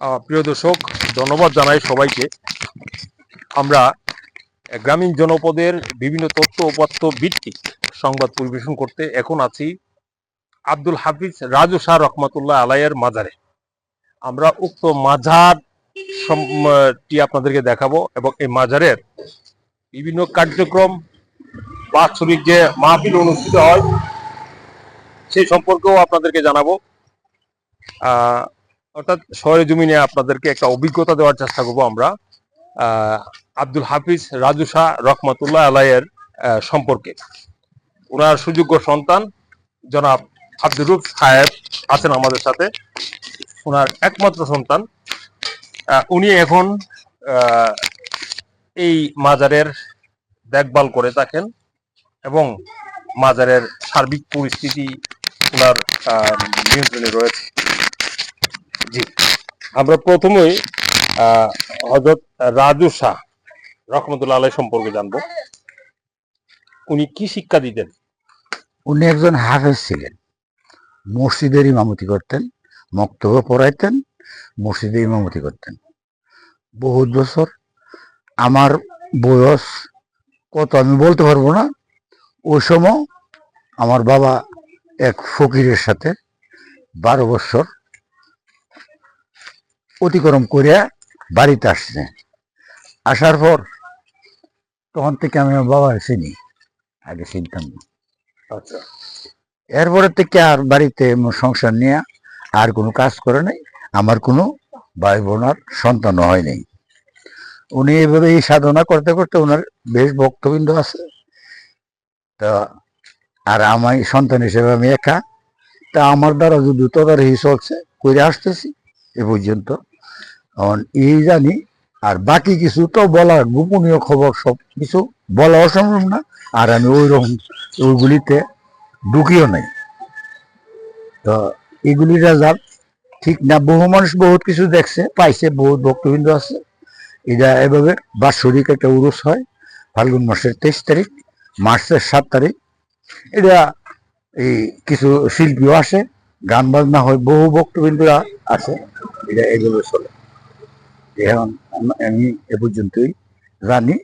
প্রিয় দর্শক, ধন্যবাদ জানাই সবাইকে। আমরা গ্রামীণ জনপদের বিভিন্ন তথ্য উপাত্ত ভিত্তিক সংবাদ পরিবেশন করতে এখন আছি আব্দুল হাফিজ রাজু শাহ রহমতুল্লাহ আলাইয়ের মাজারে। আমরা উক্ত মাজার টি আপনাদেরকে দেখাবো এবং এই মাজারের বিভিন্ন কার্যক্রম বাৎসরিক যে মাহফিল অনুষ্ঠিত হয়, সেই সম্পর্কেও আপনাদেরকে জানাব। অর্থাৎ শহরে জমি নিয়ে আপনাদেরকে একটা অভিজ্ঞতা দেওয়ার চেষ্টা করব আমরা। আব্দুল হাফিজ রাজু শাহ রহমতুল্লাহ আলাইয়ের সম্পর্কে। ওনার সুযোগ্য সন্তান জনাব আব্দুল রুফ সাহেব আছেন আমাদের সাথে। ওনার একমাত্র সন্তান। উনি এখন এই মাজারের দেখভাল করে থাকেন এবং মাজারের সার্বিক পরিস্থিতি ওনার নিয়ন্ত্রণে রয়েছে। জি। আমরা প্রথমেই হজরত রাজু শাহ রহমতুল্লাহ আলাই সম্পর্কে জানব। উনি কি শিক্ষা দিতেন? উনি একজন হাফেজ ছিলেন। মসজিদের ইমামতি করতেন, মক্তব্য পড়াইতেন মসজিদে ইমামতি করতেন। বহুত বছর আমার বয়স কত আমি বলতে পারব না। ওই সময় আমার বাবা এক ফকিরের সাথে বারো বছর অতিক্রম করিয়া বাড়িতে আসছে। আসার পর তখন থেকে আমি আমার বাবার চিনি আগে চিনতাম না আচ্ছা। এরপরে থেকে আর বাড়িতে সংসার নিয়ে আর কোনো কাজ করে নাই আমার কোনো ভাই বোনার সন্তান হয় নাই। উনি এইভাবে এই সাধনা করতে করতে ওনার বেশ ভক্তবৃন্দ আছে। তা আর আমার সন্তান হিসেবে আমি একা তা আমার দ্বারা যদি তদারহি চলছে করে আসতেছি এ পর্যন্ত। এই জানি, আর বাকি কিছু তো বলা গোপনীয় খবর সব কিছু বলা অসম্ভব না, আর আমি ওই রকম ওইগুলিতে ঢুকিও নাই। তো এগুলি রেজাল্ট ঠিক না, বহু মানুষ বহুত কিছু দেখছে, পাইছে, বহুত ভক্তবৃন্দ আছে। এটা এভাবে বাৎসরিক একটা উরুস হয়, ফাল্গুন মাসের তেইশ তারিখ, মার্চের সাত তারিখ। এটা এই কিছু শিল্পীও আসে, গান বাজনা হয়, বহু ভক্তবৃন্দরা আছে এটা এগুলো চলে। এখন আমি এ পর্যন্তই। জানি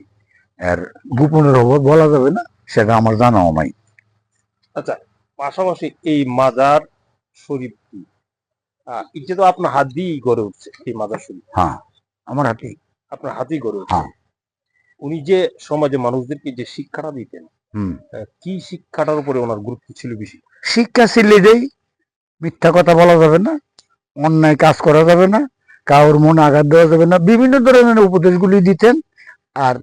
আর গোপনের অভাব বলা যাবে না সেটা আমার জানাও নাই। আচ্ছা পাশাপাশি এই মাজার শরীফ কি? এটা তো আপনার হাত দিয়েই গড়ে উঠছে এই মাজার শরীফ। হ্যাঁ আমার হাতে আপনার হাতেই গড়ে উঠছে। হ্যাঁ। উনি যে সমাজে মানুষদেরকে যে শিক্ষাটা দিতেন হুম। কি শিক্ষাটার উপরে ওনার গুরুত্ব ছিল বেশি? শিক্ষা ছেলেদেরই মিথ্যা কথা বলা যাবে না অন্যায় কাজ করা যাবে না কারোর মন আঘাত দেওয়া যাবে না। বিভিন্ন ধরনের উপদেশগুলি দিতেন আর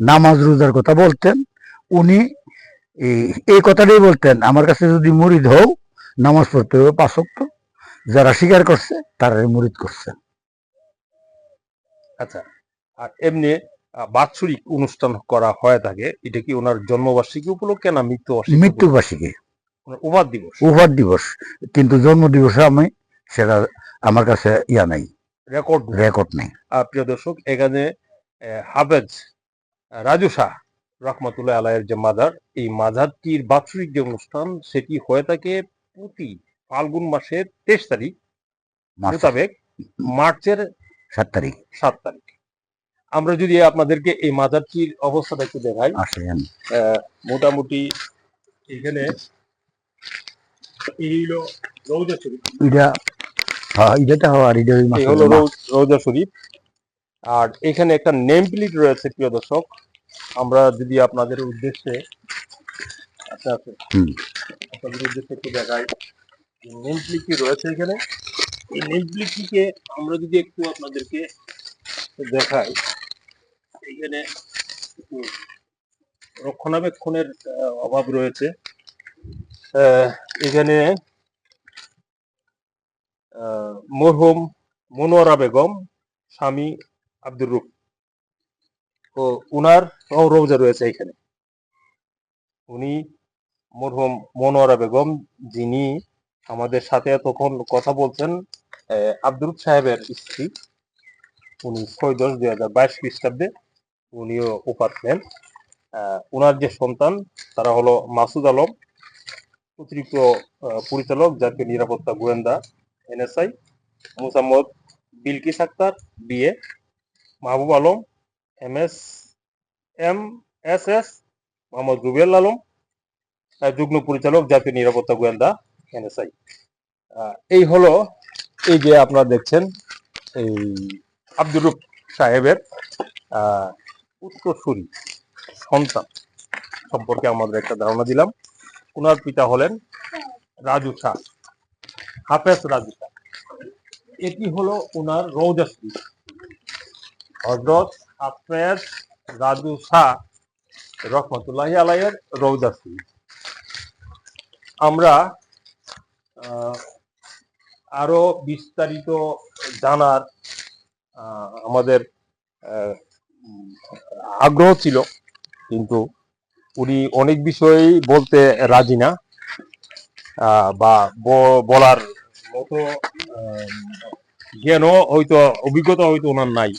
নামাজ রোজার কথা বলতেন। উনি এই- কথাটাই বলতেন আমার কাছে যদি মুরিদ হও নামাজ পড়তে হবে পাঁচক্ত যারা স্বীকার করছে তারা মুরিদ করছে। আচ্ছা আর এমনি বাৎসরিক অনুষ্ঠান করা হয়ে থাকে এটা কি ওনার জন্মবার্ষিকী উপলক্ষে না মৃত্যু মৃত্যু বার্ষিকী উপার দিবস। উপার দিবস। কিন্তু জন্ম দিবসে আমি সেটা আমার কাছে ইয়া নাই। রেকর্ড রেকর্ড নেই। প্রিয় দর্শক এখানে হাফেজ রাজু শাহ রহমতুল্লাহ আলাইয়ের যে মাজার এই মাজারটির বাৎসরিক যে অনুষ্ঠান সেটি হয়ে থাকে প্রতি ফাল্গুন মাসের তেইশ তারিখ মোতাবেক মার্চের সাত তারিখ। সাত তারিখ। আমরা যদি আপনাদেরকে এই মাজারটির অবস্থাটা একটু দেখাই। মোটামুটি এখানে এই হলো রৌজা শরীফ। এটা হ্যাঁ এটা হওয়ার এটা ওই এই হলো মাস। শরীফ। আর এখানে একটা নেম প্লেট রয়েছে প্রিয় দর্শক। আমরা যদি আপনাদের উদ্দেশ্যে আচ্ছা আচ্ছা আপনাদের উদ্দেশ্যে একটু দেখাই। নেম প্লেটটি রয়েছে এখানে? এই নেম প্লেটটিকে আমরা যদি একটু আপনাদেরকে দেখাই এখানে একটু রক্ষণাবেক্ষণের অভাব রয়েছে। এখানে মরহুম মনোয়ারা বেগম, স্বামী আব্দুর রুফ ও উনার রোজা রয়েছে এখানে। উনি মরহুম মনোয়ারা বেগম, যিনি আমাদের সাথে তখন কথা বলছেন আব্দুর সাহেবের স্ত্রী। উনি ছয় দশ দুই হাজার বাইশ খ্রিস্টাব্দে উনিও উপাত নেন। উনার যে সন্তান, তারা হলো মাসুদ আলম, অতিরিক্ত পরিচালক জাতীয় নিরাপত্তা গোয়েন্দা NSI, Mosammat Bilkis Akter, BA, Mahbub Alam M S M S S Mohammad Rubel Alam যুগ্ম পরিচালক জাতীয় নিরাপত্তা গোয়েন্দা, এনএসআই। এই হলো এই যে আপনারা দেখছেন, এই আব্দুর রূপ সাহেবের উত্তরসূরি সন্তান সম্পর্কে আমাদের একটা ধারণা দিলাম। ওনার পিতা হলেন রাজু শাহ। হাফেজ এটি হলো ওনার রৌজা শরীফ হজরত হাফেজ রাজু শাহ রহমতুল্লাহি আলাইয়ের রৌজা আমরা আরও বিস্তারিত জানার আমাদের আগ্রহ ছিল, কিন্তু উনি অনেক বিষয়েই বলতে রাজি না। বা বলার মতো জ্ঞানও হয়তো অভিজ্ঞতা হয়তো ওনার নাই।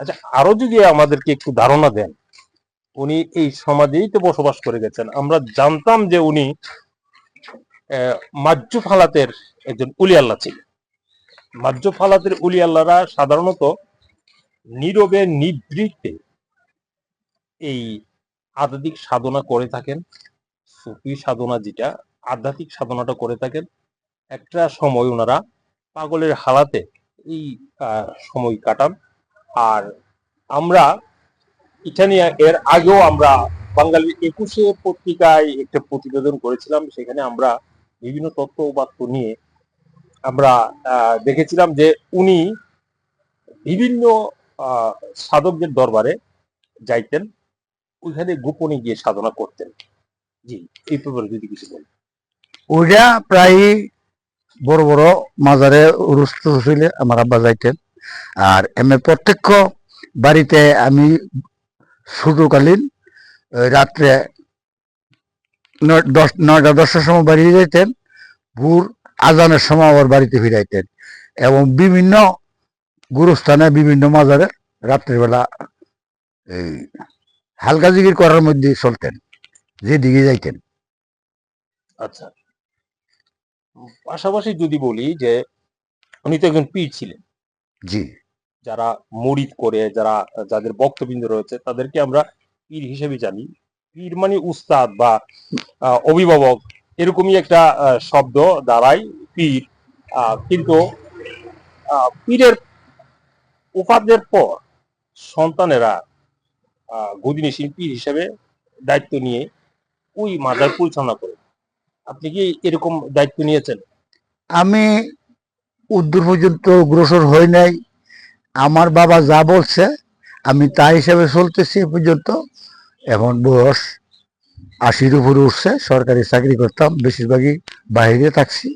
আচ্ছা আরও যদি আমাদেরকে একটু ধারণা দেন, উনি এই সমাজেই তো বসবাস করে গেছেন। আমরা জানতাম যে উনি মাজ্জু ফালাতের একজন উলি আল্লাহ ছিলেন। মাজ্জু ফালাতের উলি আল্লাহরা সাধারণত নীরবে, নিবৃত্তে এই আধ্যাত্মিক সাধনা করে থাকেন। সুফি সাধনা যেটা আধ্যাত্মিক সাধনাটা করে থাকেন। একটা সময় ওনারা পাগলের হালাতে এই সময় কাটান। আর আমরা এটা নিয়ে এর আগেও আমরা বাঙালির একুশে পত্রিকায় একটা প্রতিবেদন করেছিলাম। সেখানে আমরা বিভিন্ন তথ্য উপাত্ত নিয়ে আমরা দেখেছিলাম যে উনি বিভিন্ন সাধকদের দরবারে যাইতেন। ওইখানে গোপনে গিয়ে সাধনা করতেন। জি, এই ব্যাপারে যদি কিছু বলেন। ওইটা প্রায় বড় বড় মাজারে উরুস্ত হইলে আমার আব্বা যাইতেন। আর এমনি প্রত্যক্ষ বাড়িতে আমি ছোটকালীন রাত্রে দশ, নয়টা, দশটার সময় বাড়ি যাইতেন, ভোর আজানের সময় আবার বাড়িতে ফিরাইতেন এবং বিভিন্ন গুরুস্থানে বিভিন্ন মাজারে রাত্রিবেলা এই হালকা জিগির করার মধ্যে চলতেন, যেদিকে যাইতেন। আচ্ছা। পাশাপাশি যদি বলি যে উনি তো একজন পীর ছিলেন। জি। যারা মুরিদ করে যারা যাদের বক্তবৃন্দ রয়েছে তাদেরকে আমরা পীর হিসেবে জানি। পীর মানে উস্তাদ বা অভিভাবক এরকমই একটা শব্দ দ্বারাই পীর আহ, কিন্তু আহ, পীরের উপাধ্যের পর সন্তানেরা গদিনীশীল পীর হিসেবে দায়িত্ব নিয়ে ওই মাজার পরিচালনা করে। আপনি কি এরকম দায়িত্ব নিয়েছেন? আমি উদ্দূর পর্যন্ত অগ্রসর হই নাই। আমার বাবা যা বলছে আমি তা হিসেবে চলতেছি এ পর্যন্ত। এখন বয়স আশির উপরে উঠছে সরকারি চাকরি করতাম বেশিরভাগই বাইরে থাকছি।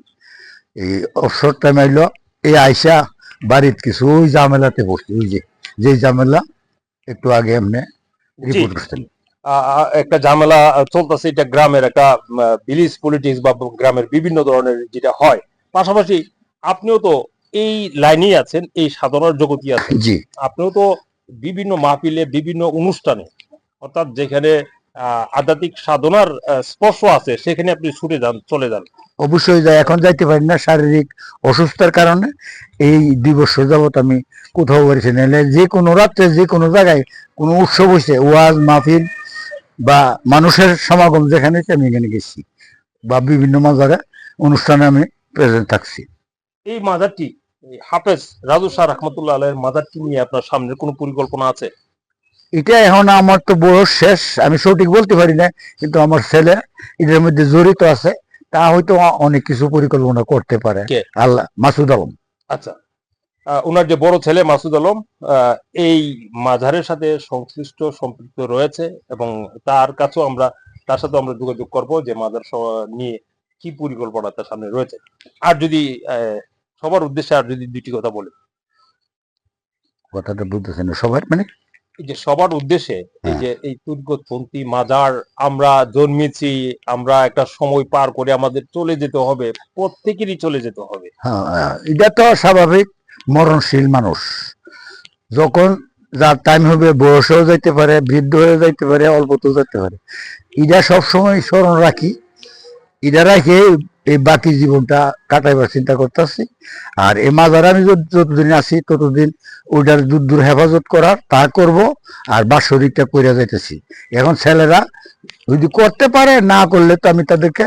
এই অবসর টাইম আইলো এই আইসা বাড়ির কিছু ওই ঝামেলাতে পড়ছি ওই যে যে ঝামেলা একটু আগে এমনি রিপোর্ট করতেন আহ, একটা ঝামেলা চলতেছে এটা গ্রামের একটা ভিলেজ পলিটিক্স বা গ্রামের বিভিন্ন ধরনের যেটা হয়। পাশাপাশি আপনিও তো এই লাইনেই আছেন এই সাধনার জগতই আছেন। জি। আপনিও তো বিভিন্ন মাহফিলে বিভিন্ন অনুষ্ঠানে অর্থাৎ যেখানে আধ্যাত্মিক সাধনার স্পর্শ আছে সেখানে আপনি ছুটে যান চলে যান। অবশ্যই যাই এখন যাইতে পারি না শারীরিক অসুস্থতার কারণে। এই দুই বছর যাবত আমি কোথাও না। নাহলে যে কোনো রাত্রে যে কোনো জায়গায় কোনো উৎসব হয়েছে ওয়াজ মাহফিল বা মানুষের সমাগম যেখানে আমি এখানে গেছি। বা বিভিন্ন মাজারে অনুষ্ঠানে আমি প্রেজেন্ট থাকছি। এই মাজারটি হাফেজ রাজু শাহ রহমতুল্লাহ আলের মাজারটি নিয়ে আপনার সামনে কোনো পরিকল্পনা আছে? এটা এখন আমার তো বয়স শেষ আমি সঠিক বলতে পারি না কিন্তু আমার ছেলে এটার মধ্যে জড়িত আছে তা হয়তো অনেক কিছু পরিকল্পনা করতে পারে। আল্লাহ মাসুদ আলম। আচ্ছা। ওনার যে বড় ছেলে মাসুদ আলম এই মাঝারের সাথে সংশ্লিষ্ট সম্পৃক্ত রয়েছে এবং তার কাছেও আমরা তার সাথে আমরা যোগাযোগ করব যে মাজার নিয়ে কি পরিকল্পনা তার সামনে রয়েছে। আর যদি সবার উদ্দেশ্যে আর যদি দুটি কথা বলে। কথাটা বুঝতেছেন সবার মানে? এই যে সবার উদ্দেশ্যে এই যে এই তুর্গপন্থী মাজার আমরা জন্মেছি আমরা একটা সময় পার করে আমাদের চলে যেতে হবে প্রত্যেকেরই চলে যেতে হবে। হ্যাঁ হ্যাঁ, এটা তো স্বাভাবিক। মরণশীল মানুষ। যখন যার টাইম হবে, বয়সেও যাইতে পারে, বৃদ্ধ হয়ে যাইতে পারে, অল্পতেও যাইতে পারে। এটা সবসময় স্মরণ রাখি। এটা রাখে এই বাকি জীবনটা কাটাইবার চিন্তা করতেছি। আর এই মাজারে আমি যতদিন আছি, ততদিন ওইটার দূর দূর হেফাজত করার, তা করব আর বাৎসরিকটা করে যাইতেছি। এখন ছেলেরা যদি করতে পারে, না করলে তো আমি তাদেরকে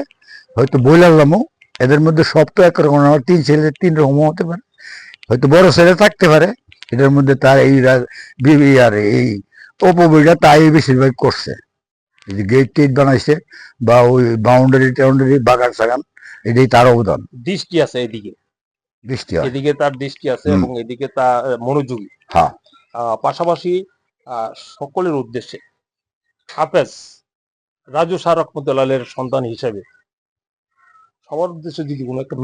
হয়তো বইলামও এদের মধ্যে সব তো একরকম, আমার তিন ছেলে, তিন রকম হতে পারে। হয়তো বড় ছেলে থাকতে পারে এদের মধ্যে তার এই বিবি আর এই অপবিটা তাই বেশিরভাগ করছে। যে গেট টেট বানাইছে বা ওই বাউন্ডারি টাউন্ডারি বাগান সাগান এটাই তার অবদান। দৃষ্টি আছে এদিকে। হয়। এদিকে তার দৃষ্টি আছে এবং এদিকে তার মনোযোগী। হ্যাঁ। পাশাপাশি আহ, সকলের উদ্দেশ্যে হাফেজ রাজু শাহ রহমতুল্লাহের সন্তান হিসেবে সবার উদ্দেশ্যে যদি কোনো একটা